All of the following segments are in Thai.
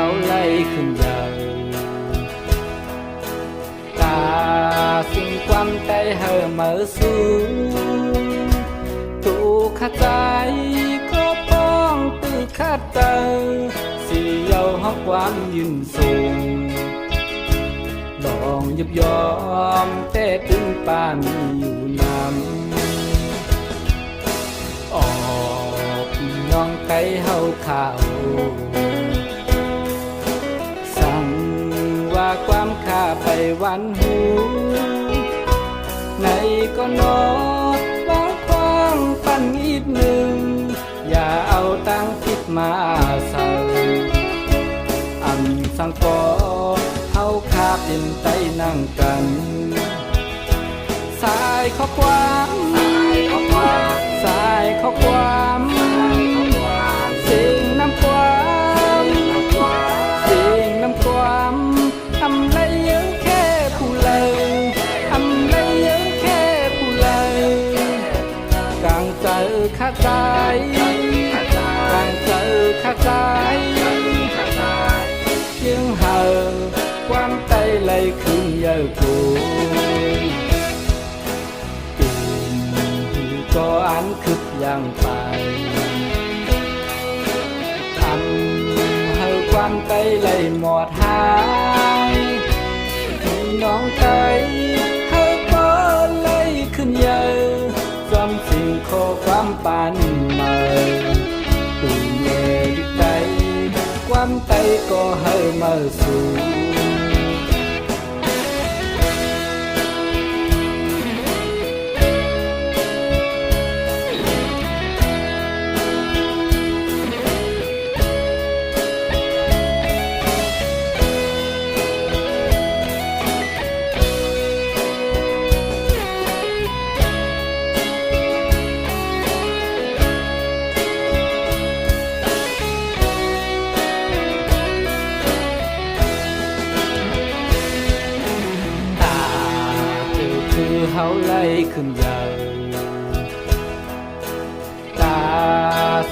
เฮาไล่ขึ้นยาวตาสิ่งความใจเฮามาสู้ตูขจายก็ป้องตือคาดเตอสิเยาฮอกความยืนสูงลองยุบยอมแต่ถึงป้ามีอยู่นำออกพี่น้องไกเฮาข่าว ไปวันหู ในก็นอดวางควางปั่นอีกหนึ่ง อย่าเอาตังคิดมาใส่งอันสังกอเฮาคาบดินไตนั่งกันสายข้อความสายข้อความสิ่ ข้าใจฟังเธอข้าใจยิ่งเห่าความใจเลยขึ้นเยอะกูก็อันคึกยังไปทำเหาความใจเลยหมดหายน้องใจ ก็ให้มาสู่ต เฮาไล่ขึ้นยาวตา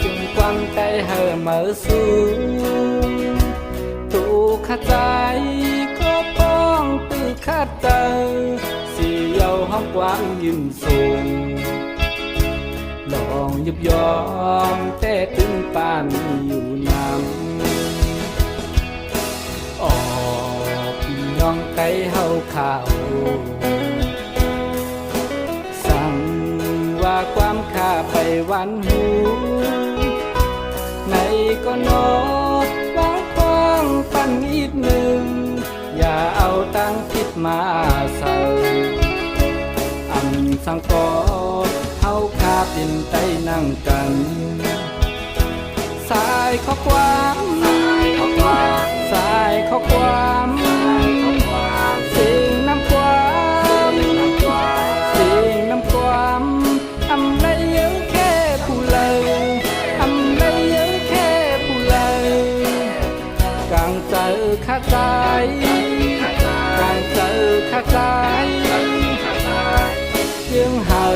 สิ่งความใจเฮามาสู้ตูขจายก็ป้องตือคาดเตอสิเยาห้องกว้างยืนสูงลองยุบยอมแต่ถึงปามีอยู่นำ ไปวันหูในก็นอดวางควางปั่นอีกหนึ่ง อย่าเอาตังคิดมาใส่อันสังกอเฮาคาตินไตนั่งกัน สายข้อความ ข้าใจยังเห่า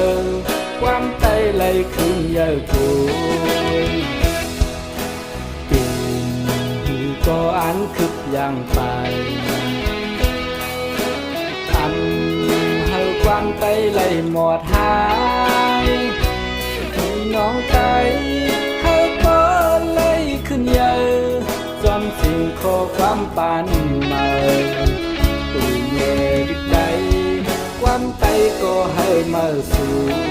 ความใจเลยคืนเยอะกู tìm có án khức giang phải thầm hơi quan tay lấy một hai thì น้องใจเฮาก็เลยขึ้ น